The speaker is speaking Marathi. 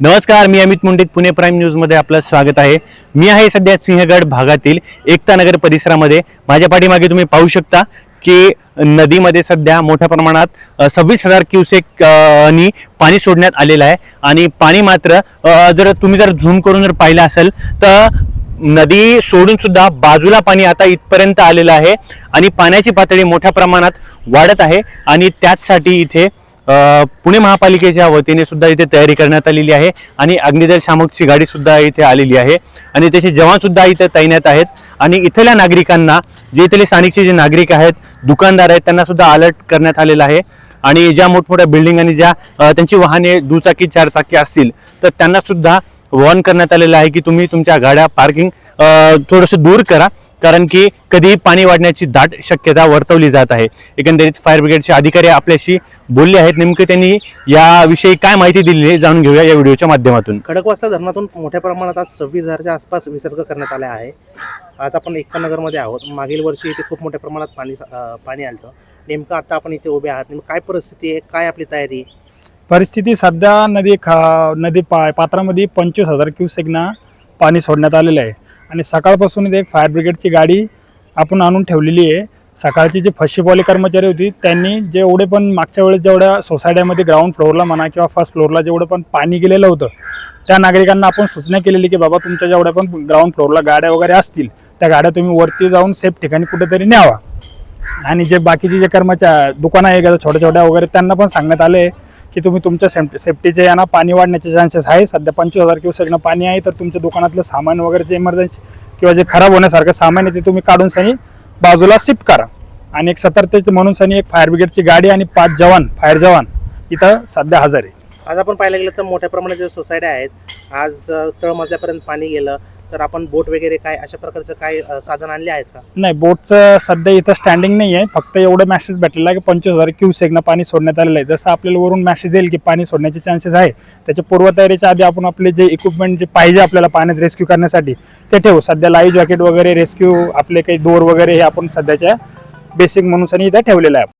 नमस्कार मी अमित मुंडित पुणे प्राईम न्यूजमध्ये आपलं स्वागत आहे. मी आहे सध्या सिंहगड भागातील एकता नगर परिसरामध्ये. माझ्या पाठीमागे तुम्ही पाहू शकता की नदीमध्ये सध्या मोठ्या प्रमाणात सव्वीस हजार क्युसेक आणि नी पाणी सोडण्यात आलेलं आहे. आणि पाणी मात्र जर तुम्ही जर झूम करून जर पाहिलं असेल तर नदी सोडून सुद्धा बाजूला पाणी आता इथपर्यंत आलेलं आहे. आणि पाण्याची पातळी मोठ्या प्रमाणात वाढत आहे. आणि त्याचसाठी इथे पुणे महापालिकेच्या वतीने सुद्धा इथे तयारी करण्यात आलेली आहे आणि अग्निदल शामकची गाडी सुद्धा इथे आलेली आहे. आणि त्याचे जवान सुद्धा इथे तैनात आहेत. आणि इथल्या नागरिकांना जे इथले स्थानिकचे जे नागरिक आहेत दुकानदार आहेत त्यांना सुद्धा अलर्ट करण्यात आलेलं आहे. आणि ज्या मोठमोठ्या बिल्डिंग आणि ज्या त्यांची वाहने दुचाकी चारचाकी असतील तर त्यांना सुद्धा वॉर्न करण्यात आलेलं आहे की तुम्ही तुमच्या गाड्या पार्किंग थोडंसं दूर करा. कारण की कधीही पाणी वाढण्याची दाट शक्यता वर्तवली जात आहे. एकंदरीत फायर ब्रिगेडचे अधिकारी आपल्याशी बोलले आहेत. नेमकं त्यांनी याविषयी काय माहिती दिली आहे जाणून घेऊया या व्हिडिओच्या माध्यमातून. खडकवासला धरणातून मोठ्या प्रमाणात आज सव्वीस हजारच्या आसपास विसर्ग करण्यात आला आहे. आज आपण एकतानगरमध्ये आहोत. मागील वर्षी इथे खूप मोठ्या प्रमाणात पाणी पाणी आलं नेमकं आता आपण इथे उभे आहात. नेमकं काय परिस्थिती आहे? काय आपली तयारी? आहे? परिस्थिती सध्या नदी खा नदी पा पात्रामध्ये पंचवीस हजार क्युसेकना पाणी सोडण्यात आलेलं आहे. आणि सकाळपासून इथे एक फायर ब्रिगेडची गाडी आपण आणून ठेवलेली आहे. सकाळची जी फशीपॉली कर्मचारी होती त्यांनी जेवढे पण मागच्या वेळेस जेवढ्या सोसायट्यामध्ये ग्राउंड फ्लोअरला म्हणा किंवा फर्स्ट फ्लोअरला जेवढं पण पाणी गेलेलं होतं त्या नागरिकांना आपण सूचना केलेली की बाबा तुमच्या जेवढ्या पण ग्राउंड फ्लोअरला गाड्या वगैरे असतील त्या गाड्या तुम्ही वरती जाऊन सेफ ठिकाणी कुठेतरी न्यावा. आणि जे बाकीचे जे कर्मचारी दुकानं आहे छोट्या छोट्या वगैरे त्यांना पण सांगण्यात आले की तुम्ही तुमच्या सेफ्टी सेफ्टीचे यांना पाणी वाढण्याचे चान्सेस आहे. सध्या पंचवीस हजार क्युसेकनं पाणी आहे तर तुमच्या दुकानातलं सामान वगैरे जे इमर्जन्सी किंवा जे खराब होण्यासारखं सामान आहे ते तुम्ही काढून सनी बाजूला शिफ्ट करा. आणि एक सतर्तेच म्हणून सनी एक फायर ब्रिगेडची गाडी आणि पाच जवान फायर जवान इथं सध्या हजर. आहे आज आपण पाहायला गेलं तर मोठ्या प्रमाणात ज्या सोसायट्या आहेत आज तळमजल्यापर्यंत पाणी गेलं. तर आपण बोट वगैरे काय अशा प्रकारचं काय साधन आणले आहेत का? नाही बोटचं सध्या इथं स्टँडिंग नाही आहे. फक्त एवढं मॅसेज भेटलेला आहे की पंचवीस हजार क्यूसेकनं पाणी सोडण्यात आलेलं आहे. जसं आपल्याला वरून मॅसेज येईल की पाणी सोडण्याचे चान्सेस आहे त्याच्या पूर्वतयारीच्या आधी आपण आपले जे इक्विपमेंट जे पाहिजे आपल्याला पाण्यात रेस्क्यू करण्यासाठी ते ठेवू. सध्या लाईव्ह जॅकेट वगैरे रेस्क्यू आपले काही दोर वगैरे हे आपण सध्याच्या बेसिक म्हणून इथं ठेवलेलं आहे.